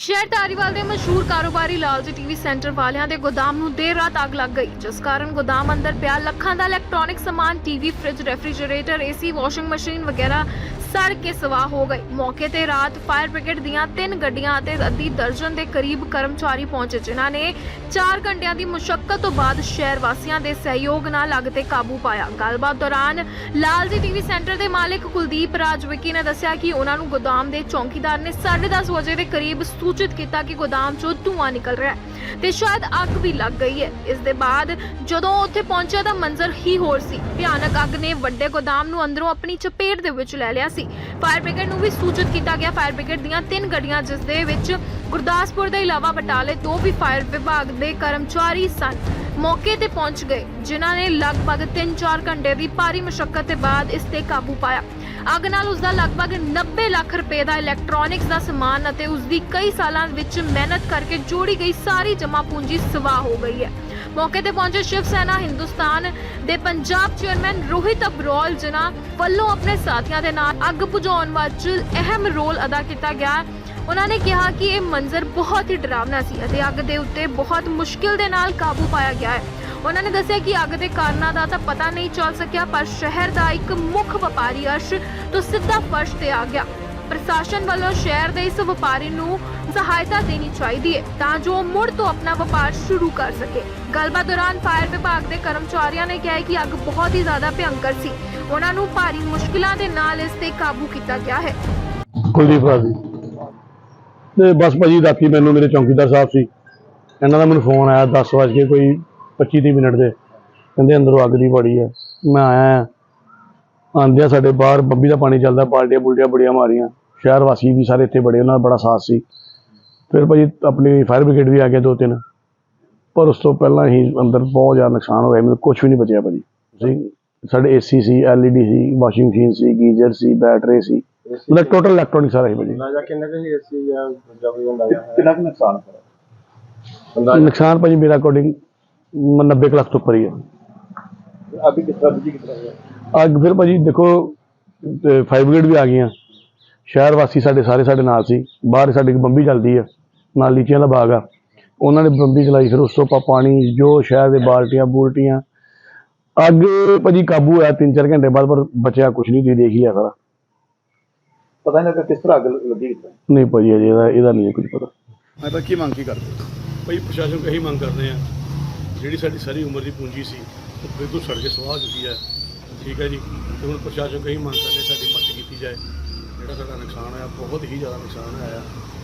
ਸ਼ਹਿਰ ਧਾਰੀਵਾਲ ਦੇ ਮਸ਼ਹੂਰ ਕਾਰੋਬਾਰੀ ਲਾਲਜੀ ਟੀਵੀ ਸੈਂਟਰ ਵਾਲਿਆਂ ਦੇ ਗੋਦਾਮ ਨੂੰ ਦੇਰ ਰਾਤ ਅੱਗ ਲੱਗ ਗਈ, ਜਿਸ ਕਾਰਨ ਗੋਦਾਮ ਅੰਦਰ ਪਿਆ ਲੱਖਾਂ ਦਾ ਇਲੈਕਟ੍ਰੋਨਿਕ ਸਮਾਨ, TV, fridge, refrigerator, AC, washing machine ਵਗੈਰਾ ਸੜ ਕੇ ਸਵਾਹ ਹੋ ਗਈ ਮੌਕੇ ਤੇ ਰਾਤ ਫਾਇਰ ਬ੍ਰਿਗੇਡ ਦੀਆਂ ਤਿੰਨ ਗੱਡੀਆਂ ਅਤੇ ਅੱਧੀ ਦਰਜਨ ਦੇ ਕਰੀਬ ਕਰਮਚਾਰੀ ਪਹੁੰਚੇ, ਜਿਨ੍ਹਾਂ ਨੇ 4 ਘੰਟਿਆਂ ਦੀ ਮੁਸ਼ਕਲ ਤੋਂ ਬਾਅਦ ਸ਼ਹਿਰ ਵਾਸੀਆਂ ਦੇ ਸਹਿਯੋਗ ਨਾਲ ਅੱਗ ਤੇ ਕਾਬੂ ਪਾਇਆ। ਗੱਲਬਾਤ ਦੌਰਾਨ ਲਾਲਜੀ ਟੀਵੀ ਸੈਂਟਰ ਦੇ ਮਾਲਕ ਕੁਲਦੀਪ ਰਾਜ ਵਿੱਕੀ ਨੇ ਦੱਸਿਆ ਕਿ ਉਹਨਾਂ ਨੂੰ ਗੋਦਾਮ ਦੇ ਚੌਕੀਦਾਰ ਨੇ 10:30 ਵਜੇ ਦੇ ਕਰੀਬ ਸੂਚਿਤ ਕੀਤਾ ਕਿ ਗੋਦਾਮ 'ਚੋਂ ਧੂੰਆਂ ਨਿਕਲ ਰਿਹਾ ਹੈ ਤੇ ਸ਼ਾਇਦ ਅੱਗ ਵੀ ਲੱਗ ਗਈ ਹੈ। ਇਸ ਦੇ ਬਾਅਦ ਜਦੋਂ ਉੱਥੇ ਪਹੁੰਚਿਆ ਤਾਂ ਮੰਜ਼ਰ ਹੀ ਹੋਰ ਸੀ। ਭਿਆਨਕ ਅੱਗ ਨੇ ਵੱਡੇ ਗੋਦਾਮ ਨੂੰ ਅੰਦਰੋਂ ਆਪਣੀ ਚਪੇਟ ਦੇ ਵਿੱਚ ਲੈ ਲਿਆ ਸੀ। ਫਾਇਰ ਬ੍ਰਿਗੇਡ ਨੂੰ ਵੀ ਸੂਚਿਤ ਕੀਤਾ ਗਿਆ, ਫਾਇਰ ਬ੍ਰਿਗੇਡ ਦੀਆਂ ਤਿੰਨ ਗੱਡੀਆਂ ਜਿਸ ਦੇ ਵਿੱਚ ਗੁਰਦਾਸਪੁਰ ਦੇ ਇਲਾਵਾ ਬਟਾਲੇ ਤੋਂ ਵੀ ਫਾਇਰ ਵਿਭਾਗ ਦੇ ਕਰਮਚਾਰੀ ਸਨ, ਮੌਕੇ ਤੇ ਪਹੁੰਚ ਗਏ, ਜਿਨ੍ਹਾਂ ਨੇ ਲਗਭਗ 3-4 ਘੰਟੇ ਦੀ ਭਾਰੀ ਮੁਸ਼ਕਲ ਦੇ ਬਾਅਦ ਇਸ ਤੇ ਕਾਬੂ ਪਾਇਆ। ਅੱਗ ਨਾਲ ਉਸ ਦਾ ਲਗਭਗ 90 ਲੱਖ ਰੁਪਏ ਦਾ ਇਲੈਕਟ੍ਰੋਨਿਕਸ ਦਾ ਸਮਾਨ ਅਤੇ ਉਸ ਦੀ ਕਈ ਸਾਲਾਂ ਵਿੱਚ ਮਿਹਨਤ ਕਰਕੇ ਜੋੜੀ ਗਈ ਸਾਰੀ ਜਮ੍ਹਾਂ ਪੂੰਜੀ ਸਵਾਹ ਹੋ ਗਈ ਹੈ। ਮੌਕੇ ਤੇ ਪਹੁੰਚੇ ਸ਼ਿਵ ਸੈਨਾ ਹਿੰਦੁਸਤਾਨ ਦੇ ਪੰਜਾਬ ਚੇਅਰਮੈਨ ਰੋਹਿਤ ਅਬਰੋਲ, ਜਿਨ੍ਹਾਂ ਵੱਲੋਂ ਆਪਣੇ ਸਾਥੀਆਂ ਦੇ ਨਾਲ ਅੱਗ ਬੁਝਾਉਣ ਵਿੱਚ ਅਹਿਮ ਰੋਲ ਅਦਾ ਕੀਤਾ ਗਿਆ। ਉਹਨਾਂ ਨੇ ਕਿਹਾ ਕਿ ਇਹ ਮੰਜ਼ਰ ਬਹੁਤ ਹੀ ਡਰਾਵਨਾ ਸੀ ਅਤੇ ਅੱਗ ਦੇ ਉੱਤੇ ਬਹੁਤ ਮੁਸ਼ਕਿਲ ਦੇ ਨਾਲ ਕਾਬੂ ਪਾਇਆ ਗਿਆ ਹੈ। ਉਹਨਾਂ ਨੇ ਦੱਸਿਆ ਕਿ ਅੱਗ ਦੇ ਕਾਰਨਾਂ ਦਾ ਤਾਂ ਪਤਾ ਨਹੀਂ ਚੱਲ ਸਕਿਆ, ਪਰ ਸ਼ਹਿਰ ਦਾ ਇੱਕ ਮੁੱਖ ਵਪਾਰੀ ਅਰਸ਼ ਤੋਂ ਸਿੱਧਾ ਫਰਸ਼ ਤੇ ਆ ਗਿਆ। ਪ੍ਰਸ਼ਾਸਨ ਵੱਲੋਂ ਸ਼ਹਿਰ ਦੇ ਇਸ ਵਪਾਰੀ ਨੂੰ ਸਹਾਇਤਾ ਦੇਣੀ ਚਾਹੀਦੀ ਹੈ ਤਾਂ ਜੋ ਮੁੜ ਤੋਂ ਆਪਣਾ ਵਪਾਰ ਸ਼ੁਰੂ ਕਰ ਸਕੇ। ਗੱਲਬਾਤ ਦੌਰਾਨ ਫਾਇਰ ਵਿਭਾਗ ਦੇ ਕਰਮਚਾਰੀਆਂ ਨੇ ਕਿਹਾ ਕਿ ਅੱਗ ਬਹੁਤ ਹੀ ਜ਼ਿਆਦਾ ਭਿਅੰਕਰ ਸੀ। ਉਹਨਾਂ ਨੂੰ ਭਾਰੀ ਮੁਸ਼ਕਿਲਾਂ ਦੇ ਨਾਲ ਇਸ ਤੇ ਕਾਬੂ ਕੀਤਾ ਗਿਆ ਹੈ। ਕੁਲਦੀਪ ਰਾਜ ਤੇ ਬਸ ਭਾਜੀ ਰਾਤੀ ਮੈਨੂੰ ਮੇਰੇ ਚੌਕੀਦਾਰ ਸਾਹਿਬ ਸੀ। ਇਹਨਾਂ ਦਾ ਮੈਨੂੰ ਫੋਨ ਆਇਆ 10 ਵਜੇ ਕੇ ਕੋਈ 25 ਤੀਹ ਮਿੰਟ ਦੇ। ਕਹਿੰਦੇ ਅੰਦਰੋਂ ਅੱਗ ਦੀ ਬੜੀ ਹੈ ਮੈਂ ਆਇਆ ਆਂਦਿਆ ਸਾਡੇ ਬਾਹਰ ਬੰਬੀ ਦਾ ਪਾਣੀ ਚੱਲਦਾ ਬਾਲਟੀਆਂ ਬੁਲਟੀਆਂ ਬੜੀਆਂ ਮਾਰੀਆਂ। ਸ਼ਹਿਰ ਵਾਸੀ ਵੀ ਸਾਰੇ ਇੱਥੇ ਬੜੇ ਉਹਨਾਂ ਦਾ ਬੜਾ ਸਾਥ ਸੀ। ਫਿਰ ਭਾਜੀ ਆਪਣੀ ਫਾਇਰ ਬ੍ਰਿਗੇਡ ਵੀ ਆ ਗਿਆ ਦੋ ਤਿੰਨ। ਪਰ ਉਸ ਤੋਂ ਪਹਿਲਾਂ ਹੀ ਅੰਦਰ ਬਹੁਤ ਜ਼ਿਆਦਾ ਨੁਕਸਾਨ ਹੋਇਆ। ਮੈਨੂੰ ਕੁਝ ਵੀ ਨਹੀਂ ਬਚਿਆ ਭਾਜੀ। ਸੀ ਸਾਡੇ ਏਸੀ ਸੀ ਐਲਈਡੀ ਸੀ ਵਾਸ਼ਿੰਗ ਮਸ਼ੀਨ ਸੀ ਗੀਜ਼ਰ ਸੀ ਬੈਟਰੀ ਸੀ। ਮਤਲਬ ਟੋਟਲ ਇਲੈਕਟ੍ਰੋਨਿਕ ਸਾਰਾ ਹੀ ਭਾਜੀ। ਅੰਦਾਜ਼ਾ ਕਿੰਨਾ ਕੁ ਸੀ ਏਸੀ ਜਾਂ ਕੋਈ ਅੰਦਾਜ਼ਾ ਹੈ ਕਿੰਨਾ ਕੁ ਨੁਕਸਾਨ ਹੋਇਆ? ਨੁਕਸਾਨ ਭਾਜੀ ਮੇਰੇ ਅਕੋਰਡਿੰਗ 90 ਕੁ ਲੱਖ ਤੋਂ ਉੱਪਰ ਹੀ ਹੈ ਅਭੀ ਕਿਸ ਤਰ੍ਹਾਂ ਬੁਝੀ ਕਿਸ ਤਰ੍ਹਾਂ ਹੋਇਆ? ਅੱਗ ਫਿਰ ਭਾਜੀ ਦੇਖੋ ਫਾਇਰ ਬ੍ਰਿਗੇਡ ਵੀ ਆ ਗਈਆਂ। ਸ਼ਹਿਰ ਵਾਸੀ ਸਾਡੇ ਸਾਰੇ ਸਾਡੇ ਨਾਲ ਸੀ। ਬਾਹਰ ਸਾਡੀ ਇੱਕ ਬੰਬੀ ਚੱਲਦੀ ਆ ਨਾਲ ਲੀਚੀਆਂ ਦਾ ਬਾਗ ਆ। ਉਹਨਾਂ ਨੇ ਬੰਬੀ ਚਲਾਈ ਫਿਰ ਉਸ ਤੋਂ ਪਾ ਪਾਣੀ ਜੋ ਸ਼ਹਿਰ ਦੇ ਬਾਲਟੀਆਂ ਬੂਲਟੀਆਂ। ਅੱਗ ਭਾਜੀ ਕਾਬੂ ਹੋਇਆ 3-4 ਘੰਟੇ ਬਾਅਦ ਪਰ ਬਚਿਆ ਕੁਝ ਨਹੀਂ ਤੁਸੀਂ ਦੇਖ ਹੀ ਲਿਆ ਸਾਰਾ। ਪਤਾ ਨਹੀਂ ਲੱਗਾ ਕਿਸ ਤਰ੍ਹਾਂ ਅੱਗ ਲੱਗੀ ਕਿਸ ਤਰ੍ਹਾਂ ਨਹੀਂ ਭਾਜੀ ਅਜੇ ਇਹਦਾ ਇਹਦਾ ਨਹੀਂ ਕੁਝ ਪਤਾ। ਮੈਂ ਤਾਂ ਕੀ ਮੰਗ ਕੀ ਕਰਦੇ? ਭਾਈ ਪ੍ਰਸ਼ਾਸਨ ਇਹੀ ਮੰਗ ਕਰਦੇ ਆ ਜਿਹੜੀ ਸਾਡੀ ਸਾਰੀ ਉਮਰ ਦੀ ਪੂੰਜੀ ਸੀ, ਉਹ ਬਿਲਕੁਲ ਸੜ ਕੇ ਸੁਆਹ ਚੁੱਕੀ ਹੈ। ਠੀਕ ਹੈ ਜੀ? ਤੇ ਹੁਣ ਪ੍ਰਸ਼ਾਸਨ ਤੋਂ ਮੰਗ ਕਰਦੇ ਸਾਡੀ ਮਦਦ ਕੀਤੀ ਜਾਏ। ਜਿਹੜਾ ਸਾਡਾ ਨੁਕਸਾਨ ਹੋਇਆ, ਬਹੁਤ ਹੀ ਜ਼ਿਆਦਾ ਨੁਕਸਾਨ ਹੋਇਆ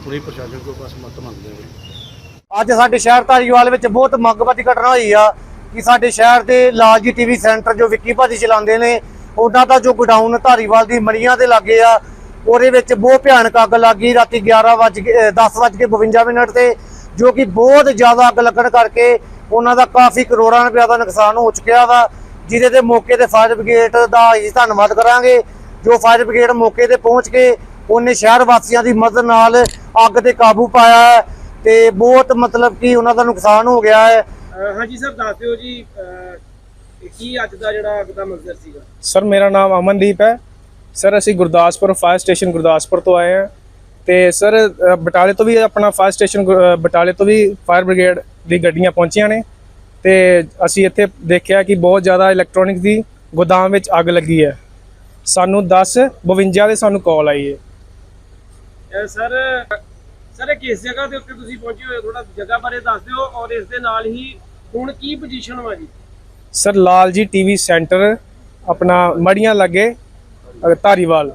ਹੁਣ ਇਹ ਪ੍ਰਸ਼ਾਸਨ ਕੋਲ ਬਸ ਮਦਦ ਮੰਗਦੇ ਆ ਅੱਜ ਸਾਡੇ ਸ਼ਹਿਰ ਧਾਰੀਵਾਲ ਵਿੱਚ ਬਹੁਤ ਮੰਗਵਾਦੀ ਘਟਨਾ ਹੋਈ ਆ ਕਿ ਸਾਡੇ ਸ਼ਹਿਰ ਦੇ ਲਾਲਜੀ ਟੀਵੀ ਸੈਂਟਰ ਜੋ ਵਿੱਕੀ ਭਾਜੀ ਚਲਾਉਂਦੇ ਨੇ, ਉਹਨਾਂ ਦਾ ਜੋ ਗੋਡਾਊਨ ਧਾਰੀਵਾਲ ਦੀ ਮੜੀਆਂ ਦੇ ਲਾਗੇ ਆ, ਉਹਦੇ ਵਿੱਚ ਬਹੁਤ ਭਿਆਨਕ ਅੱਗ ਲੱਗੀ ਰਾਤੀ 11 ਵਜ ਕੇ 10 ਵਜ ਕੇ 52 ਮਿੰਟ ਤੇ, ਜੋ ਕਿ ਬਹੁਤ ਜ਼ਿਆਦਾ ਅੱਗ ਲੱਗਣ ਕਰਕੇ ਉਹਨਾਂ ਦਾ ਕਾਫੀ ਕਰੋੜਾਂ ਰੁਪਏ ਦਾ ਨੁਕਸਾਨ ਹੋ ਚੁੱਕਿਆ ਵਾ ਜਿਹਦੇ ਤੇ ਮੌਕੇ ਤੇ ਫਾਇਰ ਬ੍ਰਿਗੇਡ ਦਾ ਅਸੀਂ ਧੰਨਵਾਦ ਕਰਾਂਗੇ। ਜੋ ਫਾਇਰ ਬ੍ਰਿਗੇਡ ਮੌਕੇ ਤੇ ਪਹੁੰਚ ਕੇ ਉਹਨੇ ਸ਼ਹਿਰ ਵਾਸੀਆਂ ਦੀ ਮਦਦ ਨਾਲ ਅੱਗ ਤੇ ਕਾਬੂ ਪਾਇਆ ਹੈ ਤੇ ਬਹੁਤ ਮਤਲਬ ਕਿ ਉਹਨਾਂ ਦਾ ਨੁਕਸਾਨ ਹੋ ਗਿਆ ਹੈ। ਹਾਂਜੀ ਸਰ ਦੱਸ ਦਿਓ ਜੀ ਕੀ ਅੱਜ ਦਾ ਜਿਹੜਾ ਅੱਗ ਦਾ ਮੰਜ਼ਰ ਸੀਗਾ? ਸਰ ਮੇਰਾ ਨਾਮ ਅਮਨਦੀਪ ਹੈ। ਸਰ ਅਸੀਂ ਗੁਰਦਾਸਪੁਰ ਫਾਇਰ ਸਟੇਸ਼ਨ ਗੁਰਦਾਸਪੁਰ ਤੋਂ ਆਏ ਹਾਂ ਤੇ ਸਰ ਬਟਾਲੇ ਤੋਂ ਵੀ ਆਪਣਾ ਫਾਇਰ ਸਟੇਸ਼ਨ ਬਟਾਲੇ ਤੋਂ ਵੀ ਫਾਇਰ ਬ੍ਰਿਗੇਡ ਦੀ ਗੱਡੀਆਂ ਪਹੁੰਚੀਆਂ ਨੇ ਤੇ ਅਸੀਂ ਇੱਥੇ ਦੇਖਿਆ ਕਿ ਬਹੁਤ ਜ਼ਿਆਦਾ ਇਲੈਕਟ੍ਰੋਨਿਕਸ ਦੀ ਗੋਦਾਮ ਵਿੱਚ ਅੱਗ ਲੱਗੀ ਹੈ। ਸਾਨੂੰ 10 52 ਦੇ ਸਾਨੂੰ ਕਾਲ ਆਈ ਹੈ। ਸਰ ਸਰ ਕਿਸ ਜਗ੍ਹਾ ਦੇ ਉੱਤੇ ਤੁਸੀਂ ਪਹੁੰਚੇ ਹੋਏ ਥੋੜਾ ਜਗ੍ਹਾ ਬਾਰੇ ਦੱਸ ਦਿਓ ਔਰ ਇਸ ਦੇ ਨਾਲ ਹੀ ਹੁਣ ਕੀ ਪੋਜੀਸ਼ਨ ਵਾ ਜੀ? Sir Lal ji TV centre ਆਪਣਾ ਮੜੀਆਂ ਲੱਗੇ ਧਾਰੀਵਾਲ।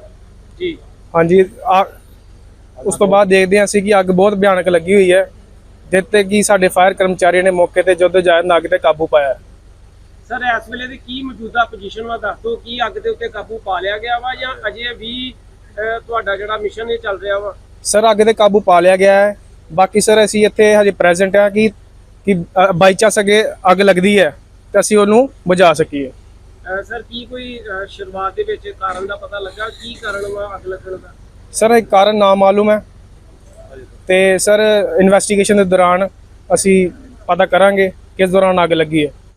ਜੀ। ਹਾਂਜੀ ਉਸ ਤੋਂ ਬਾਅਦ ਦੇਖਦੇ ਹਾਂ ਅਸੀਂ ਕਿ ਅੱਗ ਬਹੁਤ ਭਿਆਨਕ ਲੱਗੀ ਹੋਈ ਹੈ। ਜਿੱਤੇ ਕਿ ਸਾਡੇ ਫਾਇਰ ਕਰਮਚਾਰੀਆਂ ਨੇ ਮੌਕੇ ਤੇ ਜਦੋਂ ਜਾਇਦ ਅੱਗ ਤੇ ਕਾਬੂ ਪਾਇਆ। ਸਰ ਇਸ ਵੇਲੇ ਦੀ ਕੀ ਮੌਜੂਦਾ ਪੋਜੀਸ਼ਨ ਵਾ ਦੱਸ ਦਿਓ ਕੀ ਅੱਗ ਦੇ ਉੱਤੇ ਕਾਬੂ ਪਾ ਲਿਆ ਗਿਆ ਵਾ ਜਾਂ ਅਜੇ ਵੀ ਤੁਹਾਡਾ ਜਿਹੜਾ ਮਿਸ਼ਨ ਇਹ ਚੱਲ ਰਿਹਾ ਵਾ? ਸਰ ਅੱਗ ਤੇ ਕਾਬੂ ਪਾ ਲਿਆ ਗਿਆ ਹੈ। ਬਾਕੀ ਸਰ ਅਸੀਂ ਇੱਥੇ ਹਜੇ ਪ੍ਰੈਜ਼ੈਂਟ ਆ ਕਿ ਕਿ ਬਾਈ ਚਾਂਸ ਅਗੇ ਅੱਗ ਲੱਗਦੀ ਹੈ ਤੇ ਅਸੀਂ ਉਹਨੂੰ ਬੁਝਾ ਸਕੀਏ। ਸਰ ਕੀ ਕੋਈ ਸ਼ੁਰੂਆਤ ਦੇ ਵਿੱਚ ਕਾਰਨ ਦਾ ਪਤਾ ਲੱਗਾ? ਕੀ ਕਾਰਨ ਵਾ ਅੱਗ ਲੱਗਣ ਦਾ? ਸਰ ਇਹ ਕਾਰਨ ਨਾ ਮਾਲੂਮ ਹੈ। ਤੇ ਸਰ ਇਨਵੈਸਟੀਗੇਸ਼ਨ ਦੇ ਦੌਰਾਨ ਅਸੀਂ ਪਤਾ ਕਰਾਂਗੇ ਕਿਸ ਦੌਰਾਨ ਅੱਗ ਲੱਗੀ ਹੈ।